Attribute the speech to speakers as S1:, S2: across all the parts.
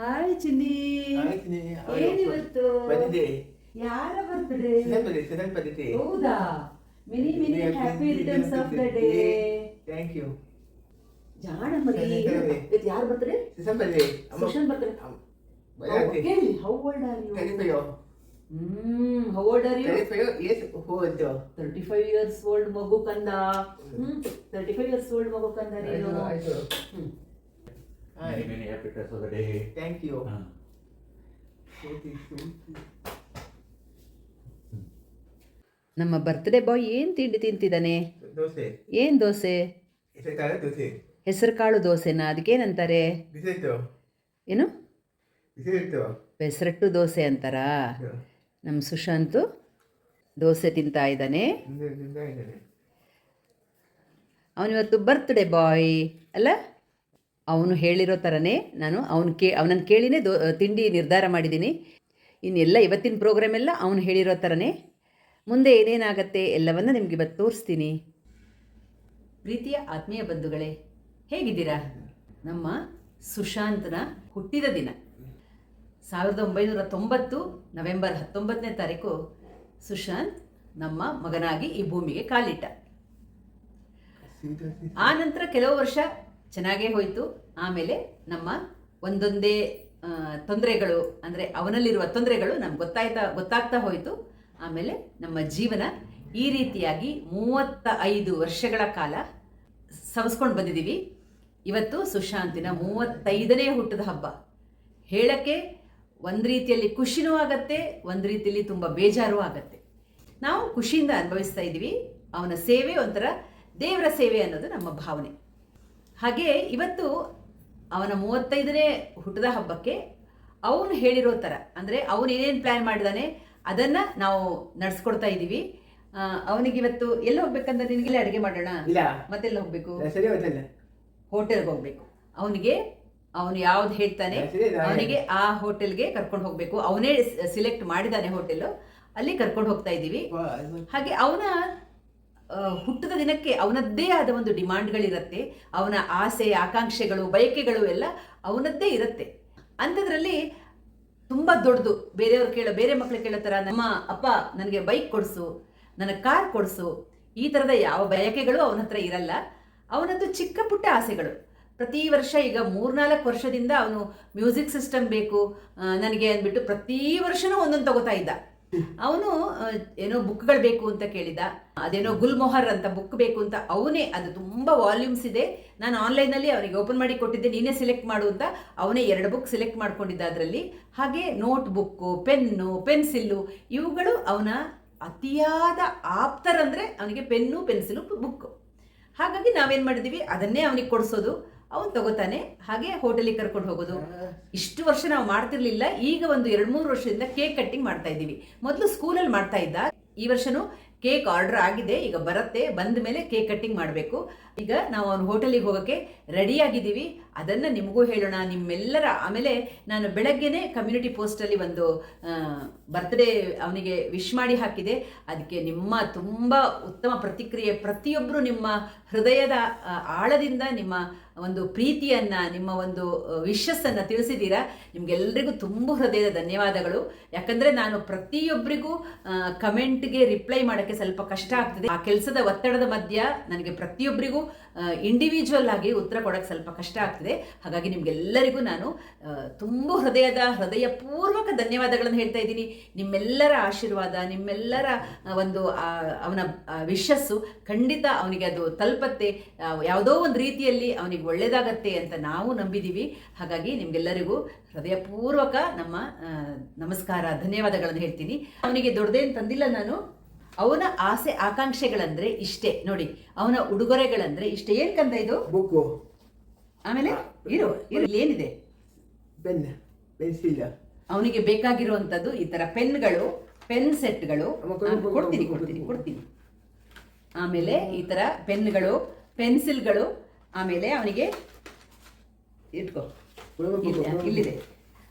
S1: Hi ಚಿನ್ನಿ ಏನಿವತ್ತು
S2: ಬಂದಿದೆ
S1: ಯಾರ ಬರ್ತ್ಡೇ
S2: ಬಂದಿದೆ.
S1: ಹೌದಾ? Many many happy returns of the day
S2: thank you
S1: ಜಾಣ ಮರಿ. ಇದು ಯಾರು ಬರ್ತ್ಡೇ
S2: ಬಂದಿದೆ.
S1: ಸುಶಾಂತ್ ಬರ್ತ್ಡೇ. ಕೇಳಿ how old are you
S2: 35.
S1: Hmm how old are you
S2: 35 years old.
S1: Thirty five years old ಮಗು ಕಂದ. Hmm thirty five years old ಮಗು ಕಂದ ನೀನು
S2: ಆಯ್ತು, ಆಯ್ತು.
S1: Hmm
S2: Hi.
S3: Many, many happy returns of the day.
S2: Thank you.
S1: ನಮ್ಮ birthday boy ಏನು ತಿಂಡಿ ತಿಂತಿದ್ದಾನೆ?
S2: ದೋಸೆ.
S1: ಏನು ದೋಸೆ?
S2: ಹೆಸರುಕಾಳು ದೋಸೆ.
S1: ಹೆಸರು ಕಾಳು ದೋಸೆನಾ? ಅದಕ್ಕೇನಂತಾರೆ? ಏನು?
S2: ಹೆಸರಟ್ಟು
S1: ಬೆಸರಟ್ಟು ದೋಸೆ ಅಂತಾರಾ? ನಮ್ಮ ಸುಶಾಂತು ದೋಸೆ ತಿಂತಾ ಇದ್ದಾನೆ. ಅವನಿವತ್ತು ಬರ್ತ್ಡೇ ಬಾಯ್ ಅಲ್ಲ? ಅವನು ಹೇಳಿರೋ ಥರನೇ ನಾನು ಅವನು ಕೇ ಅವನನ್ನು ಕೇಳಿನೇ ದೋ ತಿಂಡಿ ನಿರ್ಧಾರ ಮಾಡಿದ್ದೀನಿ. ಇನ್ನೆಲ್ಲ ಇವತ್ತಿನ ಪ್ರೋಗ್ರಾಮ್ ಎಲ್ಲ ಅವನು ಹೇಳಿರೋ ಥರನೇ ಮುಂದೆ ಏನೇನಾಗತ್ತೆ ಎಲ್ಲವನ್ನು ನಿಮ್ಗೆ ಇವತ್ತು ತೋರಿಸ್ತೀನಿ. ಪ್ರೀತಿಯ ಆತ್ಮೀಯ ಬಂಧುಗಳೇ, ಹೇಗಿದ್ದೀರಾ? ನಮ್ಮ ಸುಶಾಂತನ ಹುಟ್ಟಿದ ದಿನ. ಸಾವಿರದ ಒಂಬೈನೂರ ತೊಂಬತ್ತು ನವೆಂಬರ್ ಹತ್ತೊಂಬತ್ತನೇ ತಾರೀಕು ಸುಶಾಂತ್ ನಮ್ಮ ಮಗನಾಗಿ ಈ ಭೂಮಿಗೆ ಕಾಲಿಟ್ಟ. ಆ ನಂತರ ಕೆಲವು ವರ್ಷ ಚೆನ್ನಾಗೇ ಹೋಯಿತು. ಆಮೇಲೆ ನಮ್ಮ ಒಂದೊಂದೇ ತೊಂದರೆಗಳು, ಅಂದರೆ ಅವನಲ್ಲಿರುವ ತೊಂದರೆಗಳು ನಮ್ಗೆ ಗೊತ್ತಾಯ್ತಾ, ಗೊತ್ತಾಗ್ತಾ ಹೋಯಿತು. ಆಮೇಲೆ ನಮ್ಮ ಜೀವನ ಈ ರೀತಿಯಾಗಿ ಮೂವತ್ತ ಐದು ವರ್ಷಗಳ ಕಾಲ ಸವಿಸ್ಕೊಂಡು ಬಂದಿದ್ದೀವಿ ಇವತ್ತು ಸುಶಾಂತಿನ ಮೂವತ್ತೈದನೇ ಹುಟ್ಟದ ಹಬ್ಬ. ಹೇಳಕ್ಕೆ ಒಂದು ರೀತಿಯಲ್ಲಿ ಖುಷಿನೂ ಆಗತ್ತೆ, ಒಂದು ರೀತಿಯಲ್ಲಿ ತುಂಬ ಬೇಜಾರು ಆಗತ್ತೆ. ನಾವು ಖುಷಿಯಿಂದ ಅನುಭವಿಸ್ತಾ ಇದ್ದೀವಿ. ಅವನ ಸೇವೆ ಒಂಥರ ದೇವರ ಸೇವೆ ಅನ್ನೋದು ನಮ್ಮ ಭಾವನೆ. ಹಾಗೆ ಇವತ್ತು ಅವನ ಮೂವತ್ತೈದನೇ ಹುಟ್ಟದ ಹಬ್ಬಕ್ಕೆ ಅವನು ಹೇಳಿರೋ ಥರ ಅಂದರೆ ಅವನು ಏನೇನು ಪ್ಲ್ಯಾನ್ ಮಾಡಿದಾನೆ ಅದನ್ನು ನಾವು ನಡೆಸ್ಕೊಡ್ತಾ ಇದ್ದೀವಿ ಅವನಿಗೆ ಇವತ್ತು ಎಲ್ಲಿ ಹೋಗ್ಬೇಕಂದ್ರೆ ನಿನಗೆಲ್ಲ ಅಡುಗೆ ಮಾಡೋಣ?
S2: ಇಲ್ಲ.
S1: ಮತ್ತೆಲ್ಲ ಹೋಗ್ಬೇಕು? ಹೋಟೆಲ್ಗೆ ಹೋಗ್ಬೇಕು. ಅವನಿಗೆ ಅವನು ಯಾವ್ದು ಹೇಳ್ತಾನೆ ಅವನಿಗೆ ಆ ಹೋಟೆಲ್ಗೆ ಕರ್ಕೊಂಡು ಹೋಗ್ಬೇಕು. ಅವನೇ ಸಿಲೆಕ್ಟ್ ಮಾಡಿದಾನೆ ಹೋಟೆಲ್ ಅಲ್ಲಿ ಕರ್ಕೊಂಡು ಹೋಗ್ತಾ ಇದ್ದೀವಿ ಹಾಗೆ ಅವನ ಹುಟ್ಟದ ದಿನಕ್ಕೆ ಅವನದ್ದೇ ಆದ ಒಂದು ಡಿಮಾಂಡ್ಗಳಿರುತ್ತೆ, ಅವನ ಆಸೆ, ಆಕಾಂಕ್ಷೆಗಳು, ಬಯಕೆಗಳು ಎಲ್ಲ ಅವನದ್ದೇ ಇರುತ್ತೆ. ಅಂಥದ್ರಲ್ಲಿ ತುಂಬ ದೊಡ್ಡದು. ಬೇರೆಯವ್ರು ಕೇಳೋ, ಬೇರೆ ಮಕ್ಕಳು ಕೇಳೋ ಥರ ನಮ್ಮ ಅಪ್ಪ ನನಗೆ ಬೈಕ್ ಕೊಡಿಸು, ನನಗೆ ಕಾರ್ ಕೊಡಿಸು, ಈ ಥರದ ಯಾವ ಬಯಕೆಗಳು ಅವನ ಹತ್ರ ಇರಲ್ಲ. ಅವನದ್ದು ಚಿಕ್ಕ ಪುಟ್ಟ ಆಸೆಗಳು. ಪ್ರತಿ ವರ್ಷ ಈಗ ಮೂರ್ನಾಲ್ಕು ವರ್ಷದಿಂದ ಅವನು ಮ್ಯೂಸಿಕ್ ಸಿಸ್ಟಮ್ ಬೇಕು. ನನಗೆ ಅಂದ್ಬಿಟ್ಟು ಪ್ರತಿ ವರ್ಷನೂ ಒಂದೊಂದು ತಗೋತಾ ಇದ್ದ. ಅವನು ಏನೋ ಬುಕ್ಗಳು ಬೇಕು ಅಂತ ಕೇಳಿದ. ಅದೇನೋ ಗುಲ್ಮೊಹರ್ ಅಂತ ಬುಕ್ ಬೇಕು ಅಂತ ಅವನೇ, ಅದು ತುಂಬ ವಾಲ್ಯೂಮ್ಸ್ ಇದೆ. ನಾನು ಆನ್ಲೈನಲ್ಲಿ ಅವನಿಗೆ ಓಪನ್ ಮಾಡಿ ಕೊಟ್ಟಿದ್ದೆ, ನೀನೇ ಸೆಲೆಕ್ಟ್ ಮಾಡು ಅಂತ ಅವನೇ ಎರಡು ಬುಕ್ ಸೆಲೆಕ್ಟ್ ಮಾಡ್ಕೊಂಡಿದ್ದ ಅದರಲ್ಲಿ. ಹಾಗೆ ನೋಟ್ ಬುಕ್ಕು ಪೆನ್ನು, ಪೆನ್ಸಿಲ್ಲು, ಇವುಗಳು ಅವನ ಅತಿಯಾದ ಆಪ್ತರಂದರೆ ಅವನಿಗೆ ಪೆನ್ನು, ಪೆನ್ಸಿಲು ಬುಕ್ ಹಾಗಾಗಿ ನಾವೇನು ಮಾಡಿದ್ದೀವಿ, ಅದನ್ನೇ ಅವನಿಗೆ ಕೊಡಿಸೋದು. ಅವನು ತಗೋತಾನೆ. ಹಾಗೆ ಹೋಟೆಲಿಗೆ ಕರ್ಕೊಂಡು ಹೋಗೋದು. ಇಷ್ಟು ವರ್ಷ ನಾವು ಮಾಡ್ತಿರ್ಲಿಲ್ಲ. ಈಗ ಒಂದು ಎರಡು ಮೂರು ವರ್ಷದಿಂದ ಕೇಕ್ ಕಟ್ಟಿಂಗ್ ಮಾಡ್ತಾ ಇದ್ದೀವಿ. ಮೊದಲು ಸ್ಕೂಲಲ್ಲಿ ಮಾಡ್ತಾ ಇದ್ದ. ಈ ವರ್ಷನೂ ಕೇಕ್ ಆರ್ಡರ್ ಆಗಿದೆ. ಈಗ ಬರುತ್ತೆ. ಬಂದ ಮೇಲೆ ಕೇಕ್ ಕಟ್ಟಿಂಗ್ ಮಾಡಬೇಕು. ಈಗ ನಾವು ಅವನ ಹೋಟೆಲಿಗೆ ಹೋಗೋಕ್ಕೆ ರೆಡಿಯಾಗಿದ್ದೀವಿ ಅದನ್ನು ನಿಮಗೂ ಹೇಳೋಣ. ನಿಮ್ಮೆಲ್ಲರ ಆಮೇಲೆ ನಾನು ಬೆಳಗ್ಗೆನೇ ಕಮ್ಯುನಿಟಿ ಪೋಸ್ಟಲ್ಲಿ ಒಂದು ಬರ್ತ್ಡೇ ಅವನಿಗೆ ವಿಶ್ ಮಾಡಿ ಹಾಕಿದೆ. ಅದಕ್ಕೆ ನಿಮ್ಮ ತುಂಬ ಉತ್ತಮ ಪ್ರತಿಕ್ರಿಯೆ. ಪ್ರತಿಯೊಬ್ಬರು ನಿಮ್ಮ ಹೃದಯದ ಆಳದಿಂದ ನಿಮ್ಮ ಒಂದು ಪ್ರೀತಿಯನ್ನು, ನಿಮ್ಮ ಒಂದು ವಿಶಸ್ಸನ್ನು ತಿಳಿಸಿದ್ದೀರಾ? ನಿಮಗೆಲ್ಲರಿಗೂ ತುಂಬ ಹೃದಯದ ಧನ್ಯವಾದಗಳು. ಯಾಕಂದರೆ ನಾನು ಪ್ರತಿಯೊಬ್ಬರಿಗೂ ಕಮೆಂಟ್ಗೆ ರಿಪ್ಲೈ ಮಾಡೋಕ್ಕೆ ಸ್ವಲ್ಪ ಕಷ್ಟ ಆಗ್ತದೆ. ಆ ಕೆಲಸದ ಒತ್ತಡದ ಮಧ್ಯ ನನಗೆ ಪ್ರತಿಯೊಬ್ಬರಿಗೂ ಇಂಡಿವಿಜುವಲ್ ಆಗಿ ಉತ್ತರ ಕೊಡೋಕ್ಕೆ ಸ್ವಲ್ಪ ಕಷ್ಟ ಆಗ್ತದೆ. ಹಾಗಾಗಿ ನಿಮಗೆಲ್ಲರಿಗೂ ನಾನು ತುಂಬ ಹೃದಯದ, ಹೃದಯಪೂರ್ವಕ ಧನ್ಯವಾದಗಳನ್ನು ಹೇಳ್ತಾ ಇದ್ದೀನಿ. ನಿಮ್ಮೆಲ್ಲರ ಆಶೀರ್ವಾದ, ನಿಮ್ಮೆಲ್ಲರ ಒಂದು ಅವನ ವಿಶಸ್ಸು ಖಂಡಿತ ಅವನಿಗೆ ಅದು ತಲುಪತ್ತೆ. ಯಾವುದೋ ಒಂದು ರೀತಿಯಲ್ಲಿ ಅವನಿಗೆ ಒಳ್ಳೆಯದಾಗತ್ತೆ ಅಂತ ನಾವು ನಂಬಿದ್ದೀವಿ ಹಾಗಾಗಿ ನಿಮಗೆಲ್ಲರಿಗೂ ಹೃದಯಪೂರ್ವಕ ನಮ್ಮ ನಮಸ್ಕಾರ ಧನ್ಯವಾದಗಳನ್ನು ಹೇಳ್ತೀನಿ. ಅವನಿಗೆ ದೊಡ್ಡದೇನು ತಂದಿಲ್ಲ ನಾನು. ಅವನ ಆಸೆ ಆಕಾಂಕ್ಷೆಗಳಂದ್ರೆ ಇಷ್ಟೇ. ನೋಡಿ ಅವನ ಉಡುಗೊರೆಗಳಂದ್ರೆ ಇಷ್ಟೇ. ಏನ್ ಕಂದ ಇದು?
S2: ಬುಕ್ಕು.
S1: ಆಮೇಲೆ ಇರು ಇರು. ಏನಿದೆ?
S2: Pen pencil.
S1: ಅವನಿಗೆ ಬೇಕಾಗಿರುವಂಥದ್ದು ಈ ತರ ಪೆನ್ಗಳು ಪೆನ್ ಸೆಟ್ಗಳು. ಕೊಡ್ತೀನಿ ಕೊಡ್ತೀನಿ ಕೊಡ್ತೀನಿ. ಆಮೇಲೆ ಈ ತರ ಪೆನ್ಗಳು ಪೆನ್ಸಿಲ್ಗಳು ಆಮೇಲೆ ಅವನಿಗೆ ಇಟ್ಕೋ. ಇಲ್ಲಿ- ಇಲ್ಲಿದೆ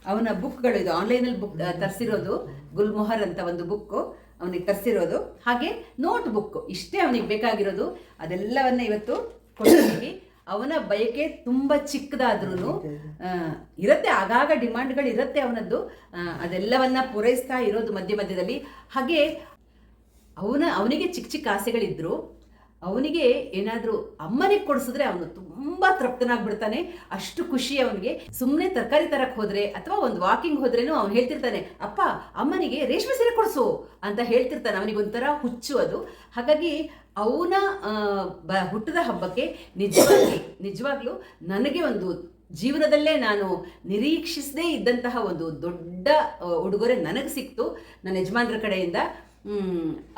S1: ಅವನ ಬುಕ್ಗಳು ಇದು ಆನ್ಲೈನಲ್ಲಿ ಬುಕ್ ತರಿಸಿರೋದು ಗುಲ್ಮೊಹರ್ ಅಂತ ಒಂದು ಬುಕ್ಕು ಅವನಿಗೆ ತರಿಸಿರೋದು. ಹಾಗೆ ನೋಟ್ ಬುಕ್ ಇಷ್ಟೇ ಅವನಿಗೆ ಬೇಕಾಗಿರೋದು. ಅದೆಲ್ಲವನ್ನ ಇವತ್ತು ಕೊಟ್ಟಿದ್ದೀವಿ ಅವನ ಬಯಕೆ ತುಂಬ ಚಿಕ್ಕದಾದ್ರೂ ಇರುತ್ತೆ. ಆಗಾಗ ಡಿಮಾಂಡ್ಗಳು ಇರುತ್ತೆ ಅವನದ್ದು. ಅದೆಲ್ಲವನ್ನ ಪೂರೈಸ್ತಾ ಇರೋದು ಮಧ್ಯ ಮಧ್ಯದಲ್ಲಿ. ಹಾಗೆ ಅವನ ಅವನಿಗೆ ಚಿಕ್ಕ ಚಿಕ್ಕ ಆಸೆಗಳಿದ್ರು. ಅವನಿಗೆ ಏನಾದರೂ ಅಮ್ಮನಿಗೆ ಕೊಡಿಸಿದ್ರೆ ಅವನು ತುಂಬ ತೃಪ್ತನಾಗ್ಬಿಡ್ತಾನೆ. ಅಷ್ಟು ಖುಷಿ ಅವನಿಗೆ. ಸುಮ್ಮನೆ ತರಕಾರಿ ತರಕ್ಕೆ ಹೋದರೆ ಅಥವಾ ಒಂದು ವಾಕಿಂಗ್ ಹೋದ್ರೇನು ಅವನು ಹೇಳ್ತಿರ್ತಾನೆ, ಅಪ್ಪ, ಅಮ್ಮನಿಗೆ ರೇಷ್ಮೆ ಸೀರೆ ಕೊಡಿಸು ಅಂತ ಹೇಳ್ತಿರ್ತಾನೆ. ಅವನಿಗೆ ಒಂಥರ ಹುಚ್ಚು ಅದು. ಹಾಗಾಗಿ ಅವನ ಬ, ಹುಟ್ಟದ ಹಬ್ಬಕ್ಕೆ ನಿಜವಾಗಿ, ನಿಜವಾಗ್ಲೂ ನನಗೆ ಒಂದು ಜೀವನದಲ್ಲೇ ನಾನು ನಿರೀಕ್ಷಿಸದೇ ಇದ್ದಂತಹ ಒಂದು ದೊಡ್ಡ ಉಡುಗೊರೆ ನನಗೆ ಸಿಕ್ತು. ನನ್ನ ಯಜಮಾನ್ರ ಕಡೆಯಿಂದ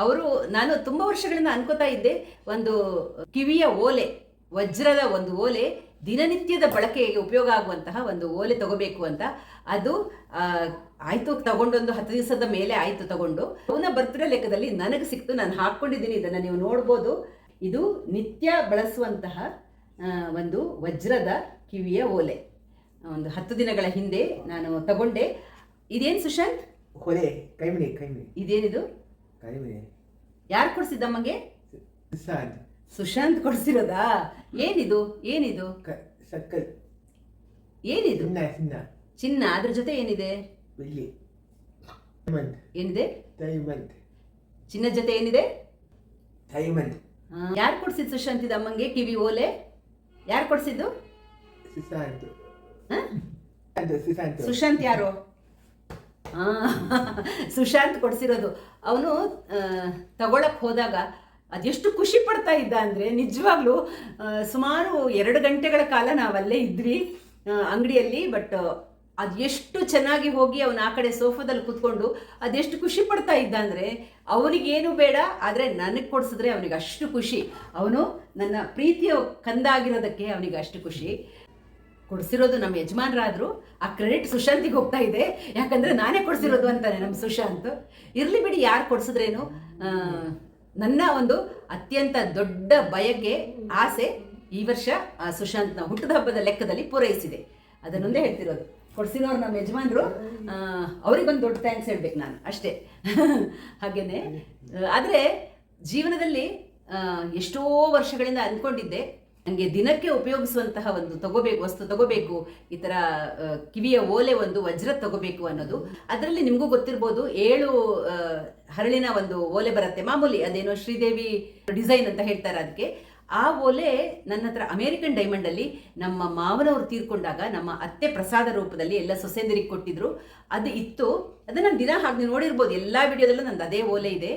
S1: ಅವರು ನಾನು ತುಂಬ ವರ್ಷಗಳಿಂದ ಅನ್ಕೋತಾ ಇದ್ದೆ ಒಂದು ಕಿವಿಯ ಓಲೆ ವಜ್ರದ ಒಂದು ಓಲೆ ದಿನನಿತ್ಯದ ಬಳಕೆಗೆ ಉಪಯೋಗ ಆಗುವಂತಹ ಒಂದು ಓಲೆ ತಗೋಬೇಕು ಅಂತ. ಅದು ಆಯಿತು ತಗೊಂಡೊಂದು ಹತ್ತು ದಿವಸದ ಮೇಲೆ ಆಯ್ತು ತಗೊಂಡು. ಅವನ ಬರ್ತ್ಡೇ ಲೆಕ್ಕದಲ್ಲಿ ನನಗೆ ಸಿಕ್ತು ನಾನು ಹಾಕ್ಕೊಂಡಿದ್ದೀನಿ ಇದನ್ನು ನೀವು ನೋಡ್ಬೋದು. ಇದು ನಿತ್ಯ ಬಳಸುವಂತಹ ಒಂದು ವಜ್ರದ ಕಿವಿಯ ಓಲೆ. ಒಂದು ಹತ್ತು ದಿನಗಳ ಹಿಂದೆ ನಾನು ತಗೊಂಡೆ. ಇದೇನು ಸುಶಾಂತ್?
S2: ಓಲೆ ಕೈಮಿಡಿ ಕೈಮಿಡಿ.
S1: ಇದೇನಿದು? ಯಾರು ಕೊಡ್ಸಿದ್ದಮ್ಮಗೆ
S2: ಸಾದ್
S1: ಸುಶಾಂತ್. ಕೊಡ್ಸಿರೋದಾ? ಏನಿದು? ಏನಿದು? ಏನಿದು?
S2: ಚಿನ್ನ ಚಿನ್ನ.
S1: ಚಿನ್ನ ಅದ್ರ ಜೊತೆ ಏನಿದೆ? ಏನಿದೆ?
S2: ಡೈಮಂಡ್
S1: ಚಿನ್ನದ ಜೊತೆ ಏನಿದೆ?
S2: ಡೈಮಂಡ್
S1: ಯಾರು ಕೊಡ್ಸಿದ್ದು ಸುಶಾಂತ್ ಇದು ಅಮ್ಮಂಗೆ ಕಿವಿ ಓಲೆ? ಯಾರು ಕೊಡ್ಸಿದ್ದು?
S2: ಸುಶಾಂತ್
S1: ಯಾರು? ಸುಶಾಂತ್ ಕೊಡಿಸಿರೋದು. ಅವನು ತಗೊಳಕ್ ಹೋದಾಗ ಅದೆಷ್ಟು ಖುಷಿ ಪಡ್ತಾ ಇದ್ದ ಅಂದರೆ ನಿಜವಾಗ್ಲೂ ಸುಮಾರು ಎರಡು ಗಂಟೆಗಳ ಕಾಲ ನಾವಲ್ಲೇ ಇದ್ವಿ ಅಂಗಡಿಯಲ್ಲಿ, ಬಟ್ ಅದೆಷ್ಟು ಚೆನ್ನಾಗಿ ಹೋಗಿ ಅವನು ಆ ಕಡೆ ಸೋಫಾದಲ್ಲಿ ಕೂತ್ಕೊಂಡು ಅದೆಷ್ಟು ಖುಷಿ ಪಡ್ತಾ ಇದ್ದ ಅಂದರೆ, ಅವನಿಗೇನು ಬೇಡ, ಆದರೆ ನನಗೆ ಕೊಡಿಸಿದ್ರೆ ಅವನಿಗೆ ಅಷ್ಟು ಖುಷಿ. ಅವನು ನನ್ನ ಪ್ರೀತಿಯ ಕಂದ ಆಗಿರೋದಕ್ಕೆ ಅವನಿಗೆ ಅಷ್ಟು ಖುಷಿ. ಕೊಡಿಸಿರೋದು ನಮ್ಮ ಯಜಮಾನರಾದರು, ಆ ಕ್ರೆಡಿಟ್ ಸುಶಾಂತಿಗೆ ಹೋಗ್ತಾ ಇದೆ. ಯಾಕಂದ್ರೆ ನಾನೇ ಕೊಡಿಸಿರೋದು ಅಂತಾನೆ ನಮ್ಮ ಸುಶಾಂತ್. ಇರ್ಲಿ ಬಿಡಿ, ಯಾರು ಕೊಡಿಸಿದ್ರೇನು? ನನ್ನ ಒಂದು ಅತ್ಯಂತ ದೊಡ್ಡ ಬಯಕೆ, ಆಸೆ ಈ ವರ್ಷ ಆ ಸುಶಾಂತ್ನ ಹುಟ್ಟದ ಹಬ್ಬದ ಲೆಕ್ಕದಲ್ಲಿ ಪೂರೈಸಿದೆ. ಅದನ್ನೊಂದೇ ಹೇಳ್ತಿರೋದು. ಕೊಡ್ಸಿರೋರು ನಮ್ಮ ಯಜಮಾನರು ಅವರಿಗೊಂದು ದೊಡ್ಡ ಥ್ಯಾಂಕ್ಸ್ ಹೇಳ್ಬೇಕು ನಾನು. ಅಷ್ಟೇ. ಹಾಗೇನೆ, ಆದರೆ ಜೀವನದಲ್ಲಿ ಎಷ್ಟೋ ವರ್ಷಗಳಿಂದ ಅಂದ್ಕೊಂಡಿದ್ದೆ. ನನಗೆ ದಿನಕ್ಕೆ ಉಪಯೋಗಿಸುವಂತಹ ಒಂದು ತಗೋಬೇಕು, ವಸ್ತು ತಗೋಬೇಕು, ಈ ಥರ ಕಿವಿಯ ಓಲೆ ಒಂದು, ವಜ್ರ ತಗೋಬೇಕು ಅನ್ನೋದು. ಅದರಲ್ಲಿ ನಿಮಗೂ ಗೊತ್ತಿರ್ಬೋದು, ಏಳು ಹರಳಿನ ಒಂದು ಓಲೆ ಬರುತ್ತೆ. ಮಾಮೂಲಿ ಅದೇನೋ ಶ್ರೀದೇವಿ ಡಿಸೈನ್ ಅಂತ ಹೇಳ್ತಾರೆ ಅದಕ್ಕೆ. ಆ ಓಲೆ ನನ್ನ ಹತ್ರ ಅಮೇರಿಕನ್ ಡೈಮಂಡಲ್ಲಿ ನಮ್ಮ ಮಾವನವರು ತೀರ್ಕೊಂಡಾಗ ನಮ್ಮ ಅತ್ತೆ ಪ್ರಸಾದ ರೂಪದಲ್ಲಿ ಎಲ್ಲ ಸೊಸೆಂದಿರಿಗೆ ಕೊಟ್ಟಿದ್ರು. ಅದು ಇತ್ತು. ಅದನ್ನು ನಾನು ದಿನ ಹಾಗೆ ನೀವು ನೋಡಿರ್ಬೋದು. ಎಲ್ಲ ವಿಡಿಯೋದಲ್ಲೂ ನಂದು ಅದೇ ಓಲೆ ಇದೆ.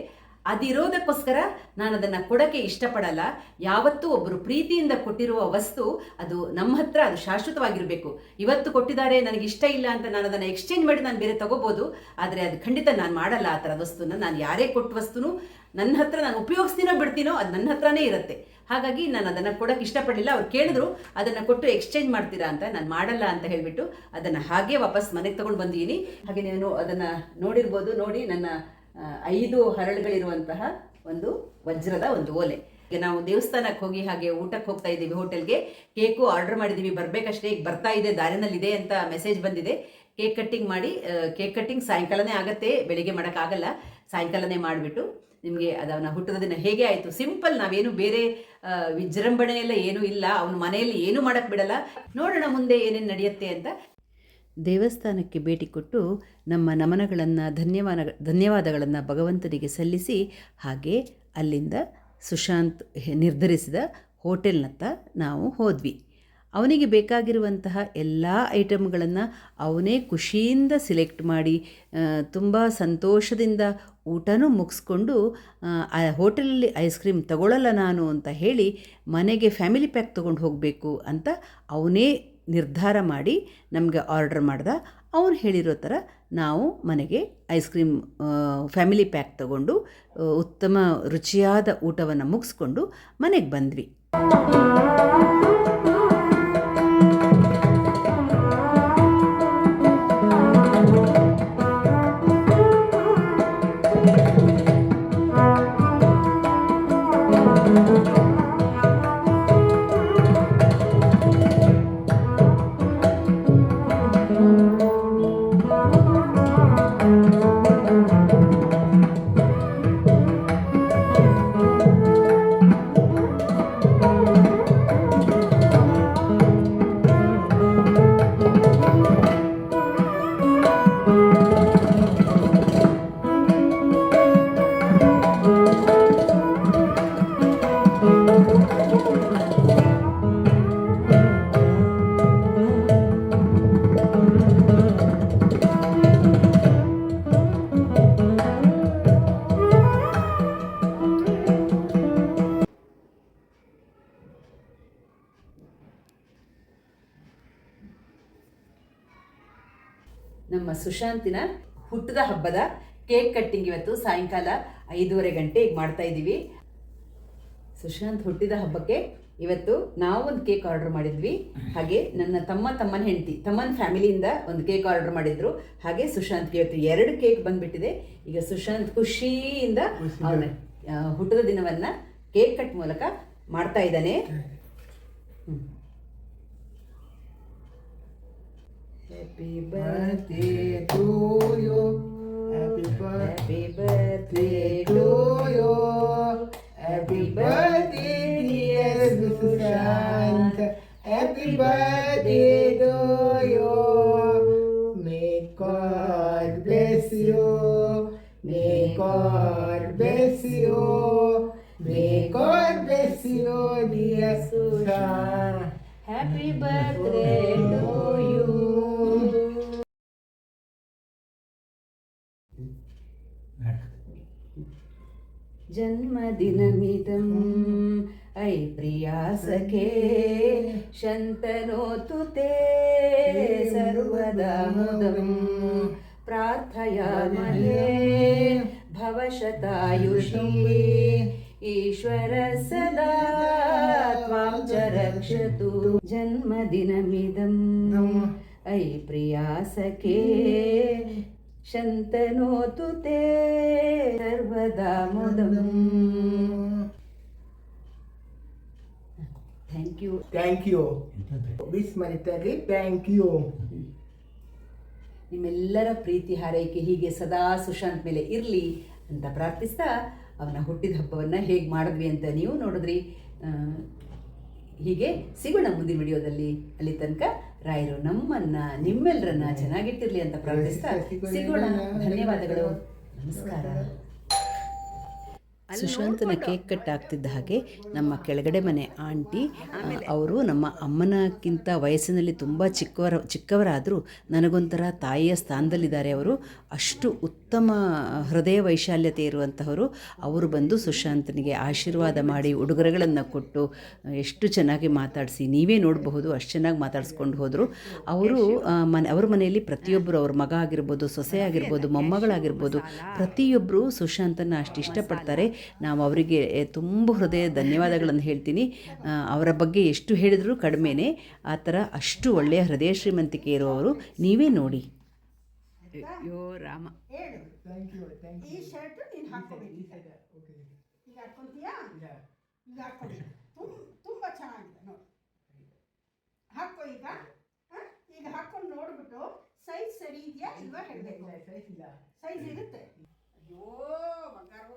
S1: ಅದಿರೋದಕ್ಕೋಸ್ಕರ ನಾನು ಅದನ್ನು ಕೊಡೋಕ್ಕೆ ಇಷ್ಟಪಡಲ್ಲ. ಯಾವತ್ತೂ ಒಬ್ಬರು ಪ್ರೀತಿಯಿಂದ ಕೊಟ್ಟಿರುವ ವಸ್ತು ಅದು ನಮ್ಮ ಹತ್ರ ಅದು ಶಾಶ್ವತವಾಗಿರಬೇಕು. ಇವತ್ತು ಕೊಟ್ಟಿದ್ದಾರೆ, ನನಗೆ ಇಷ್ಟ ಇಲ್ಲ ಅಂತ ನಾನು ಅದನ್ನು ಎಕ್ಸ್ಚೇಂಜ್ ಮಾಡಿ ನಾನು ಬೇರೆ ತಗೋಬೋದು. ಆದರೆ ಅದು ಖಂಡಿತ ನಾನು ಮಾಡಲ್ಲ ಆ ಥರದ ವಸ್ತುನ. ನಾನು ಯಾರೇ ಕೊಟ್ಟ ವಸ್ತುನು ನನ್ನ ಹತ್ರ ನಾನು ಉಪಯೋಗಿಸ್ತೀನೋ ಬಿಡ್ತೀನೋ ಅದು ನನ್ನ ಹತ್ರನೇ ಇರುತ್ತೆ. ಹಾಗಾಗಿ ನಾನು ಅದನ್ನು ಕೊಡೋಕ್ಕೆ ಇಷ್ಟಪಡಲಿಲ್ಲ. ಅವ್ರು ಕೇಳಿದ್ರು, ಅದನ್ನು ಕೊಟ್ಟು ಎಕ್ಸ್ಚೇಂಜ್ ಮಾಡ್ತೀರಾ ಅಂತ? ನಾನು ಮಾಡಲ್ಲ ಅಂತ ಹೇಳಿಬಿಟ್ಟು ಅದನ್ನು ಹಾಗೆ ವಾಪಸ್ ಮನೆಗೆ ತೊಗೊಂಡು ಬಂದಿದ್ದೀನಿ ಹಾಗೆ ನಾನು ಅದನ್ನು ನೋಡಿರ್ಬೋದು, ನೋಡಿ ನನ್ನ ಐದು ಹರಳುಗಳಿರುವಂತಹ ಒಂದು ವಜ್ರದ ಒಂದು ಓಲೆ. ಈಗ ನಾವು ದೇವಸ್ಥಾನಕ್ಕೆ ಹೋಗಿ ಹಾಗೆ ಊಟಕ್ಕೆ ಹೋಗ್ತಾ ಇದ್ದೀವಿ ಹೋಟೆಲ್ಗೆ. ಕೇಕು ಆರ್ಡರ್ ಮಾಡಿದ್ದೀವಿ, ಬರಬೇಕಷ್ಟೇ, ಈಗ ಬರ್ತಾ ಇದೆ, ದಾರಿನಲ್ಲಿದೆ ಅಂತ ಮೆಸೇಜ್ ಬಂದಿದೆ. ಕೇಕ್ ಕಟ್ಟಿಂಗ್ ಮಾಡಿ ಕೇಕ್ ಕಟ್ಟಿಂಗ್ ಸಾಯಂಕಾಲನೇ ಆಗುತ್ತೆ, ಬೆಳಿಗ್ಗೆ ಮಾಡೋಕ್ಕಾಗಲ್ಲ, ಸಾಯಂಕಾಲನೇ ಮಾಡಿಬಿಟ್ಟು ನಿಮಗೆ ಅದವನ ಹುಟ್ಟದ ದಿನ ಹೇಗೆ ಆಯಿತು? ಸಿಂಪಲ್ ನಾವೇನು ಬೇರೆ ವಿಜೃಂಭಣೆ ಎಲ್ಲ ಏನೂ ಇಲ್ಲ, ಅವನ ಮನೆಯಲ್ಲಿ ಏನೂ ಮಾಡೋಕ್ಕೆ ಬಿಡಲ್ಲ. ನೋಡೋಣ ಮುಂದೆ ಏನೇನು ನಡೆಯುತ್ತೆ ಅಂತ ದೇವಸ್ಥಾನಕ್ಕೆ ಭೇಟಿ ಕೊಟ್ಟು ನಮ್ಮ ನಮನಗಳನ್ನು ಧನ್ಯವಾದ ಧನ್ಯವಾದಗಳನ್ನು ಭಗವಂತನಿಗೆ ಸಲ್ಲಿಸಿ ಹಾಗೆ ಅಲ್ಲಿಂದ ಸುಶಾಂತ್ ನಿರ್ಧರಿಸಿದ ಹೋಟೆಲ್ನತ್ತ ನಾವು ಹೋದ್ವಿ. ಅವನಿಗೆ ಬೇಕಾಗಿರುವಂತಹ ಎಲ್ಲ ಐಟಮ್ಗಳನ್ನು ಅವನೇ ಖುಷಿಯಿಂದ ಸಿಲೆಕ್ಟ್ ಮಾಡಿ ತುಂಬ ಸಂತೋಷದಿಂದ ಊಟನೂ ಮುಗಿಸ್ಕೊಂಡು, ಆ ಹೋಟೆಲಲ್ಲಿ ಐಸ್ ಕ್ರೀಮ್ ತಗೊಳ್ಳಲ್ಲ ನಾನು ಅಂತ ಹೇಳಿ ಮನೆಗೆ ಫ್ಯಾಮಿಲಿ ಪ್ಯಾಕ್ ತೊಗೊಂಡು ಹೋಗಬೇಕು ಅಂತ ಅವನೇ ನಿರ್ಧಾರ ಮಾಡಿ ನಮಗೆ ಆರ್ಡರ್ ಮಾಡ್ದ. ಅವನು ಹೇಳಿರೋ ಥರ ನಾವು ಮನೆಗೆ ಐಸ್ ಕ್ರೀಮ್ ಫ್ಯಾಮಿಲಿ ಪ್ಯಾಕ್ ತಗೊಂಡು ಉತ್ತಮ ರುಚಿಯಾದ ಊಟವನ್ನು ಮುಗಿಸ್ಕೊಂಡು ಮನೆಗೆ ಬಂದ್ವಿ. ಸುಶಾಂತಿನ ಹುಟ್ಟದ ಹಬ್ಬದ ಕೇಕ್ ಕಟ್ಟಿಂಗ್ ಇವತ್ತು ಸಾಯಂಕಾಲ ಐದೂವರೆ ಗಂಟೆಗೆ ಮಾಡ್ತಾ ಇದ್ದೀವಿ. ಸುಶಾಂತ್ ಹುಟ್ಟಿದ ಹಬ್ಬಕ್ಕೆ ಇವತ್ತು ನಾವು ಒಂದು ಕೇಕ್ ಆರ್ಡರ್ ಮಾಡಿದ್ವಿ. ಹಾಗೆ ನನ್ನ ತಮ್ಮ ತಮ್ಮನ ಹೆಂಡತಿ ತಮ್ಮನ ಫ್ಯಾಮಿಲಿಯಿಂದ ಒಂದು ಕೇಕ್ ಆರ್ಡರ್ ಮಾಡಿದ್ರು. ಹಾಗೆ ಸುಶಾಂತ್ಗೆ ಇವತ್ತು ಎರಡು ಕೇಕ್ ಬಂದ್ಬಿಟ್ಟಿದೆ. ಈಗ ಸುಶಾಂತ್ ಖುಷಿಯಿಂದ. ಅವನ ಹುಟ್ಟದ ದಿನವನ್ನ ಕೇಕ್ ಕಟ್ ಮೂಲಕ ಮಾಡ್ತಾ ಇದ್ದಾನೆ. Happy
S2: birthday to you. Happy birthday,
S1: birthday
S2: to you. Happy birthday, dear Sushant. Happy birthday to you. May God bless you. May God bless you. May God bless you, dear Sushant.
S1: Happy birthday to you. जन्मदिनमिदम् ऐ प्रियासखे शन्तनोतु ते सर्वदा मुदं प्रार्थयामहे। भवशतायुषी ईश्वर सदा त्वां च रक्षतु। जन्मदिनमिदम् ऐ प्रियासखे शन्तनोतु ते सर्वदा मुदम् thank you
S2: Thank you. Miss Manitari, thank you.
S1: ನಿಮ್ಮೆಲ್ಲರ ಪ್ರೀತಿ ಹಾರೈಕೆ ಹೀಗೆ ಸದಾ ಸುಶಾಂತ್ ಮೇಲೆ ಇರಲಿ ಅಂತ ಪ್ರಾರ್ಥಿಸ್ತಾ ಅವನ ಹುಟ್ಟಿದ ಹಬ್ಬವನ್ನು ಹೇಗೆ ಮಾಡಿದ್ವಿ ಅಂತ ನೀವು ನೋಡಿದ್ರಿ ಆ, ಹೀಗೆ ಸಿಗೋಣ ಮುಂದಿನ ವಿಡಿಯೋದಲ್ಲಿ ಅಲ್ಲಿ ತನಕ ರಾಯರು ನಮ್ಮನ್ನ ನಿಮ್ಮೆಲ್ಲರನ್ನ ಚೆನ್ನಾಗಿಟ್ಟಿರ್ಲಿ ಅಂತ ಪ್ರಾರ್ಥಿಸ್ತಾ ಸಿಗೋಣ. ಧನ್ಯವಾದಗಳು. ನಮಸ್ಕಾರ. ಸುಶಾಂತನ ಕೇಕ್ ಕಟ್ ಆಗ್ತಿದ್ದ ಹಾಗೆ ನಮ್ಮ ಕೆಳಗಡೆ ಮನೆ ಆಂಟಿ ಅವರು ನಮ್ಮ ಅಮ್ಮನಕ್ಕಿಂತ ವಯಸ್ಸಿನಲ್ಲಿ ತುಂಬ ಚಿಕ್ಕವರ ಚಿಕ್ಕವರಾದರೂ ನನಗೊಂಥರ ತಾಯಿಯ ಸ್ಥಾನದಲ್ಲಿದ್ದಾರೆ ಅವರು. ಅಷ್ಟು ಉತ್ತಮ ಹೃದಯ ವೈಶಾಲ್ಯತೆ ಇರುವಂತಹವರು. ಅವರು ಬಂದು ಸುಶಾಂತನಿಗೆ ಆಶೀರ್ವಾದ ಮಾಡಿ ಉಡುಗೊರೆಗಳನ್ನು ಕೊಟ್ಟು ಎಷ್ಟು ಚೆನ್ನಾಗಿ ಮಾತಾಡಿಸಿ ನೀವೇ ನೋಡಬಹುದು ಅಷ್ಟು ಚೆನ್ನಾಗಿ ಮಾತಾಡಿಸ್ಕೊಂಡು ಹೋದರು. ಅವರು ಮನೆ ಅವ್ರ ಮನೆಯಲ್ಲಿ ಪ್ರತಿಯೊಬ್ಬರು ಅವ್ರ ಮಗ ಆಗಿರ್ಬೋದು ಸೊಸೆ ಆಗಿರ್ಬೋದು ಮೊಮ್ಮಗಳಾಗಿರ್ಬೋದು ಪ್ರತಿಯೊಬ್ಬರು ಸುಶಾಂತನ ಅಷ್ಟು ಇಷ್ಟಪಡ್ತಾರೆ. ನಾವು ಅವರಿಗೆ ತುಂಬ ಹೃದಯ ಧನ್ಯವಾದಗಳನ್ನು ಹೇಳ್ತೀನಿ. ಅವರ ಬಗ್ಗೆ ಎಷ್ಟು ಹೇಳಿದರೂ ಕಡಿಮೆನೇ. ಆ ಥರ ಅಷ್ಟು ಒಳ್ಳೆಯ ಹೃದಯ ಶ್ರೀಮಂತಿಕೆ ಇರುವವರು ನೀವೇ ನೋಡಿ. ಅಯ್ಯೋ ರಾಮ.
S3: ಹೇಳು.
S2: Thank you, thank
S3: ಈ ಶರ್ಟ್ ನೀನು ಹಾಕೋಬೇಕು
S2: Okay.
S3: ಈಗ ಹಾಕೊಂತೀಯಾ
S2: Yeah.
S3: ಈಗ ಹಾಕೊಳ್ಳಿ ತುಂಬ ತುಂಬ ಚೆನ್ನಾಗಿದೆ ನೋಡಿ. ಹಾಕೋ ಈಗ. ಹ? ಈಗ ಹಾಕೊಂಡು ನೋಡ್ಬಿಟ್ಟು ಸೈಜ್ ಸರಿ ಇದೆಯಾ ಇಲ್ವಾ ಹೇಳಬೇಕು.
S2: ಸೈಜ್ ಇಲ್ಲ.
S3: ಸೈಜ್ ಇರುತ್ತೆ. ಅಯ್ಯೋ ಮಗಾರು